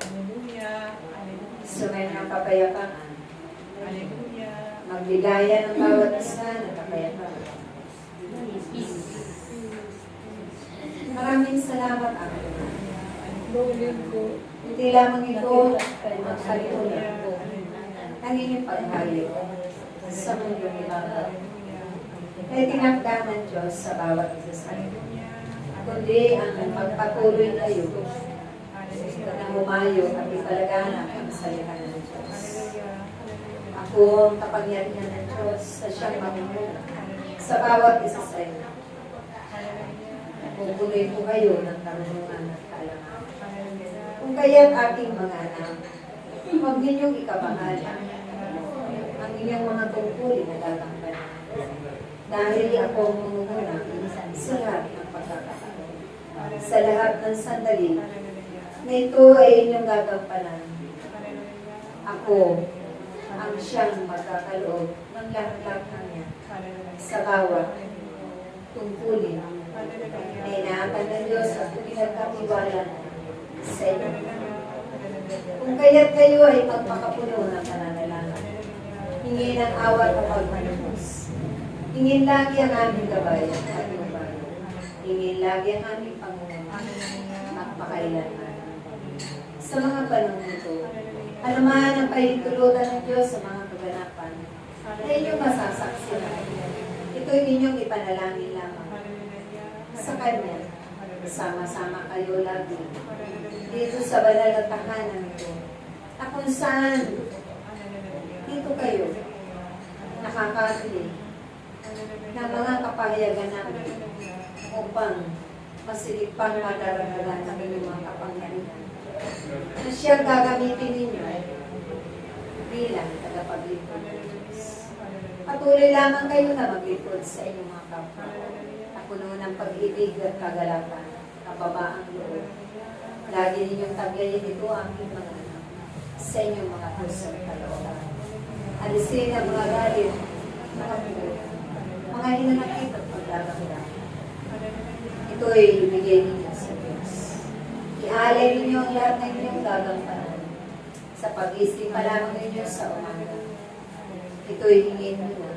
Hallelujah. Sumay ng kapayapaan. Hallelujah. Magligaya ng bawat isa ng kapayapaan. Maraming salamat, Ama. Hindi lamang ito ay magkalimutan ang inyong paghayag sa mundong ibabaw. Kaya tinakda ng Diyos sa bawat isa sa inyo. Kundi ang magpatuloy kayo na humayo at ipalaganap ang salita ng Diyos. Ako ang kapangyarihan ng Diyos sa siyang mamumuno sa bawat isa sa inyo. Pupuloy ko kayo ng karunungan at kaalaman. Kung kaya't aking mga anak, huwag ninyong ikabahala ang inyong mga tungkulin na gagampanan. Dahil ako ang mumuna sa lahat ng pagkakataon. Sa lahat ng sandali na ito ay inyong gagampanan. Ako ang siyang magkakaloob ng lahat-lahat niya sa bawat tungkulin na inaatan ng Diyos at pinagkatiwala sa inyo. Kung kaya't kayo ay magpakapuno ng pananalangin, hingin ang awat at pagmanubos. Hingin lagi ang aming gabay at pagmumay. Hingin lagi ang aming pangunan at pakailanman. Sa mga panahon ito, anuman ang pahintulutan ng Diyos sa mga kaganapan na inyong masasaksihan. Ito'y inyong ipanalangin lamang sa Kanya. Sama-sama kayo lagi dito sa banal na tahanan ito. At kung saan dito kayo nakakabili ng mga kapahayagan namin upang masilip pang madaragdagan ng mga kapangyarihan na siya gagamitin ninyo bilang tagapaglingkod ng Diyos. Patuloy lamang kayo na maglingkod sa inyong mga kapwa na puno ng pag-ibig at kagalakan, kababaang loob. Lagi ninyong taglayin ito ang aking mga anak sa inyong mga pusong kalooban. Alisin ang mga galit, mga puno, mga hinanakit at pagdadamdam. Ito ay ibigay ninyo. Ialay ninyo ang lahat ng inyong gagampanan sa pag-isip pa lamang ninyo sa umaga. Ito ay hingin nyo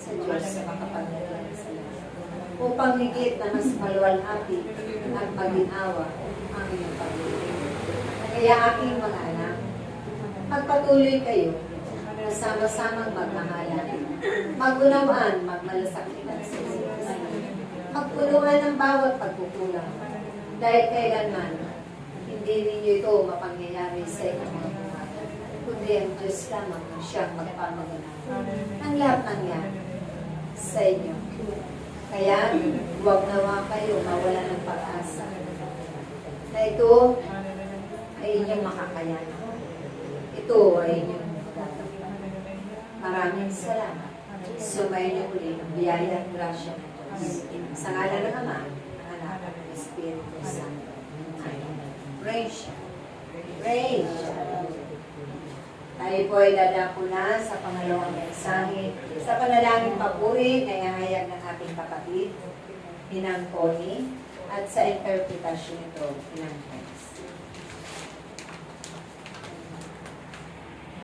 sa Diyos sa makapangyarihan sa lahat. Upang higit na mas maluwalhati at maginawa ang inyong pag-ibig. Kaya aking mga anak, magpatuloy kayo na sama-samang magmahalan, magunawaan, magmalasakitan sa isa't isa. Magpulungan ng bawat pagkukulang. Dahil kailanman, hindi ninyo ito mapangyayari sa inyong mga buhay. Ang Diyos lamang ang siyang magpamagana. Ang lahat ng yan sa inyo. Kaya, huwag nawa kayo mawala ng pag-asa. Na ito ay inyong makakayanan. Ito ay inyong magagampanan. Maraming salamat. Sumayin niyo uli ang biyaya at grasya ng Diyos. Sa ngala ng Ama, ng Anak ng Espiritu Santo. Amen. Praise. Praise. Tayo po ay dadako na sa pangalawang mensahe. Sa panalangin papuri na ihahayag ng ating kapatid, Pinang Connie, at sa interpretasyon ito, Pinang Connie.